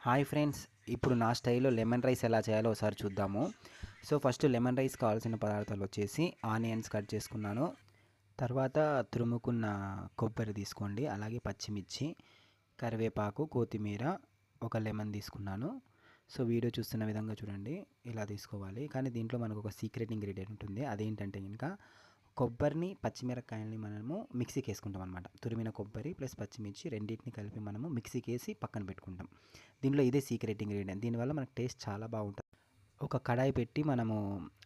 Hi friends ఇప్పుడు నా స్టైల్లో లెమన్ రైస్ ఎలా చేయాలో ఒకసారి చూద్దాము. సో ఫస్ట్ లెమన్ రైస్ కావాల్సిన పదార్థాలు వచ్చేసి ఆనియన్స్ కట్ చేసుకున్నాను. తర్వాత తురుముకున్న కొబ్బరి తీసుకోండి అలాగే పచ్చిమిర్చి కరివేపాకు కొత్తిమీర ఒక లెమన్ తీసుకున్నాను. సో వీడియో చూస్తున్న విధంగా చూడండి ఇలా తీసుకోవాలి. కానీ దీంట్లో మనకు ఒక సీక్రెట్ ఇంగ్రీడియంట్ ఉంటుంది అదేంటంటే ఇంకా కొబ్బరిని పచ్చిమిరకాయలని మనము మిక్సీకి వేసుకుంటాం అనమాట తురిమిన కొబ్బరి ప్లస్ పచ్చిమిర్చి రెండింటిని కలిపి మనము మిక్సీకి వేసి పక్కన పెట్టుకుంటాం. దీనిలో ఇదే సీక్రెట్ ఇంగ్రీడియంట్. దీనివల్ల మనకు టేస్ట్ చాలా బాగుంటుంది. ఒక కడాయి పెట్టి మనము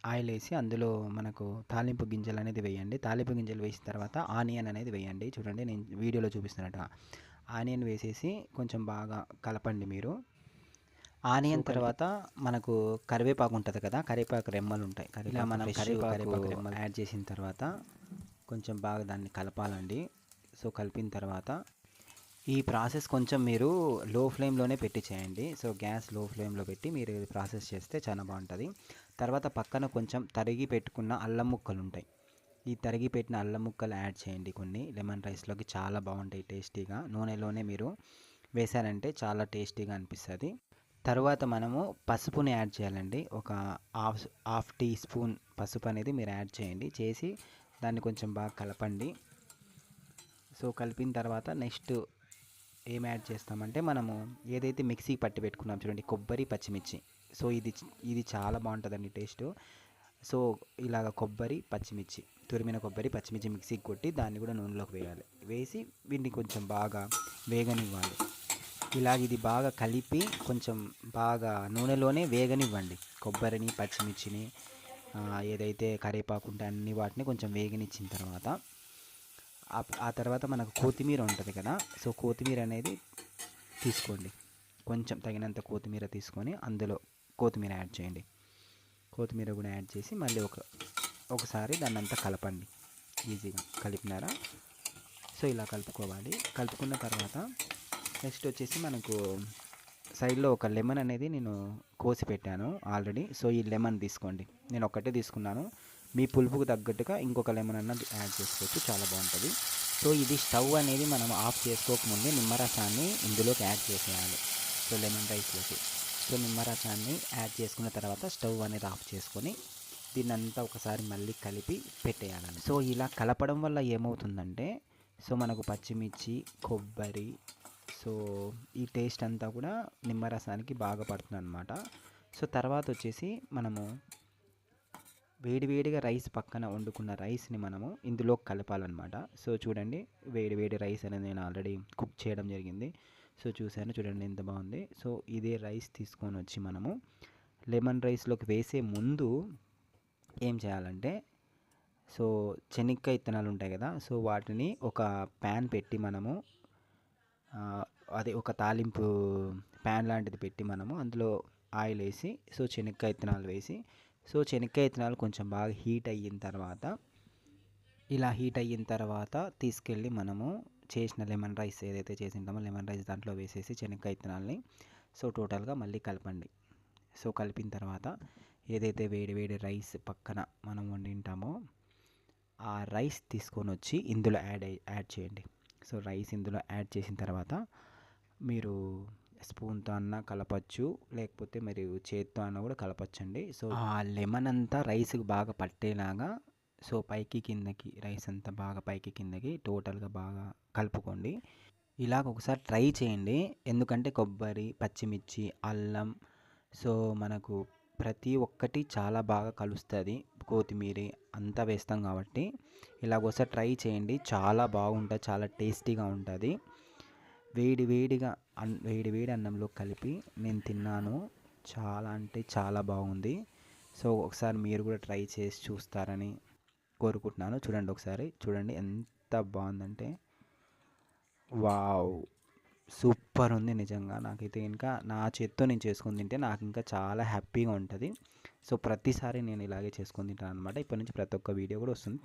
ఆయిల్ వేసి అందులో మనకు తాలింపు గింజలు అనేది వేయండి. తాలింపు గింజలు వేసిన తర్వాత ఆనియన్ అనేది వేయండి. చూడండి నేను వీడియోలో చూపిస్తున్నట్టుగా. ఆనియన్ వేసేసి కొంచెం బాగా కలపండి మీరు. ఆనియన్ తర్వాత మనకు కరివేపాకు ఉంటుంది కదా కరివేపాకు రెమ్మలు ఉంటాయి. ఇలా మనం కరివేపాకు రెమ్మలు యాడ్ చేసిన తర్వాత కొంచెం బాగా దాన్ని కలపాలండి. సో కలిపిన తర్వాత ఈ ప్రాసెస్ కొంచెం మీరు లో ఫ్లేమ్లోనే పెట్టి చేయండి. సో గ్యాస్లో ఫ్లేమ్లో పెట్టి మీరు ప్రాసెస్ చేస్తే చాలా బాగుంటుంది. తర్వాత పక్కన కొంచెం తరిగి పెట్టుకున్న అల్లం ముక్కలు ఉంటాయి. ఈ తరిగి పెట్టిన అల్లం ముక్కలు యాడ్ చేయండి కొన్ని. లెమన్ రైస్లోకి చాలా బాగుంటాయి టేస్టీగా. నూనెలోనే మీరు వేశారంటే చాలా టేస్టీగా అనిపిస్తుంది. తర్వాత మనము పసుపుని యాడ్ చేయాలండి. ఒక హాఫ్ హాఫ్ టీ స్పూన్ పసుపు అనేది మీరు యాడ్ చేయండి. చేసి దాన్ని కొంచెం బాగా కలపండి. సో కలిపిన తర్వాత నెక్స్ట్ ఏం యాడ్ చేస్తామంటే మనము ఏదైతే మిక్సీ పట్టి పెట్టుకున్నాం చూడండి కొబ్బరి పచ్చిమిర్చి. సో ఇది ఇది చాలా బాగుంటుందండి టేస్ట్. సో ఇలాగ కొబ్బరి పచ్చిమిర్చి తురిమిన కొబ్బరి పచ్చిమిర్చి మిక్సీకి కొట్టి దాన్ని కూడా నూనెలోకి వేయాలి. వేసి వీటిని కొంచెం బాగా వేగనివ్వాలి. ఇలాగ ఇది బాగా కలిపి కొంచెం బాగా నూనెలోనే వేగనివ్వండి. కొబ్బరిని పచ్చిమిర్చిని ఏదైతే కరివేపాకు ఉంటే అన్ని వాటిని కొంచెం వేగనిచ్చిన తర్వాత ఆ తర్వాత మనకు కొత్తిమీర ఉంటుంది కదా సో కొత్తిమీర అనేది తీసుకోండి. కొంచెం తగినంత కొత్తిమీర తీసుకొని అందులో కొత్తిమీర యాడ్ చేయండి. కొత్తిమీర కూడా యాడ్ చేసి మళ్ళీ ఒక ఒకసారి దాన్ని అంతా కలపండి. ఈజీగా కలిపినారా? సో ఇలా కలుపుకోవాలి. కలుపుకున్న తర్వాత నెక్స్ట్ వచ్చేసి మనకు సైడ్లో ఒక లెమన్ అనేది నేను కోసి పెట్టాను ఆల్రెడీ. సో ఈ లెమన్ తీసుకోండి. నేను ఒక్కటే తీసుకున్నాను. మీ పులుపుకు తగ్గట్టుగా ఇంకొక లెమన్ అన్నది యాడ్ చేసుకోవచ్చు. చాలా బాగుంటుంది. సో ఇది స్టవ్ అనేది మనం ఆఫ్ చేసుకోకముందే నిమ్మరసాన్ని ఇందులోకి యాడ్ చేసేయాలి. సో లెమన్ రైస్లోకి. సో నిమ్మరసాన్ని యాడ్ చేసుకున్న తర్వాత స్టవ్ అనేది ఆఫ్ చేసుకొని దీన్ని అంతా ఒకసారి మళ్ళీ కలిపి పెట్టేయాలని సో ఇలా కలపడం వల్ల ఏమవుతుందంటే సో మనకు పచ్చిమిర్చి కొబ్బరి సో ఈ టేస్ట్ అంతా కూడా నిమ్మరసానికి బాగా పడుతుంది అనమాట సో తర్వాత వచ్చేసి మనము వేడివేడిగా రైస్ పక్కన వండుకున్న రైస్ని మనము ఇందులో కలపాలన్నమాట. సో చూడండి వేడివేడి రైస్ అనేది నేను ఆల్రెడీ కుక్ చేయడం జరిగింది. సో చూశాను చూడండి ఎంత బాగుంది. సో ఇదే రైస్ తీసుకొని వచ్చి మనము లెమన్ రైస్లోకి వేసే ముందు ఏం చేయాలంటే సో శనక్కాయ ఇత్తనాలు ఉంటాయి కదా సో వాటిని ఒక ప్యాన్ పెట్టి మనము అది ఒక తాలింపు ప్యాన్ లాంటిది పెట్టి మనము అందులో ఆయిల్ వేసి సో శనక్కాయ ఇత్తనాలు వేసి సో శనక్కాయ ఇత్తనాలు కొంచెం బాగా హీట్ అయిన తర్వాత ఇలా హీట్ అయిన తర్వాత తీసుకెళ్ళి మనము చేసిన లెమన్ రైస్ ఏదైతే చేసింటామో లెమన్ రైస్ దాంట్లో వేసేసి శనక్కాయ ఇత్తనాలని సో టోటల్గా మళ్ళీ కలపండి. సో కలిపిన తర్వాత ఏదైతే వేడి వేడి రైస్ పక్కన మనం వండింటామో ఆ రైస్ తీసుకొని వచ్చి ఇందులో యాడ్ యాడ్ చేయండి. సో రైస్ ఇందులో యాడ్ చేసిన తర్వాత మీరు స్పూన్తో అన్న కలపచ్చు లేకపోతే మరి చేత్తో అన్న కూడా కలపచ్చండి. సో ఆ లెమన్ అంతా రైస్కి బాగా పట్టేలాగా సో పైకి కిందకి రైస్ అంతా బాగా పైకి కిందకి టోటల్గా బాగా కలుపుకోండి. ఇలాగ ఒకసారి ట్రై చేయండి. ఎందుకంటే కొబ్బరి పచ్చిమిర్చి అల్లం సో మనకు ప్రతి ఒక్కటి చాలా బాగా కలుస్తుంది. కొత్తిమీర అంతా వేస్తాం కాబట్టి ఇలాగోసారి ట్రై చేయండి. చాలా బాగుంటుంది చాలా టేస్టీగా ఉంటుంది. వేడి వేడిగా అన్ వేడి వేడి అన్నంలో కలిపి నేను తిన్నాను. చాలా అంటే చాలా బాగుంది. సో ఒకసారి మీరు కూడా ట్రై చేసి చూస్తారని కోరుకుంటున్నాను. చూడండి ఒకసారి చూడండి ఎంత బాగుందంటే. వావ్! సూపర్ ఉంది నిజంగా. నాకైతే ఇంకా నా చేత్తో నేను చేసుకుని తింటే నాకు ఇంకా చాలా హ్యాపీగా ఉంటుంది. సో ప్రతిసారి నేను ఇలాగే చేసుకొని తింటాను అనమాట ఇప్పటి నుంచి ప్రతి ఒక్క వీడియో కూడా వస్తుంది.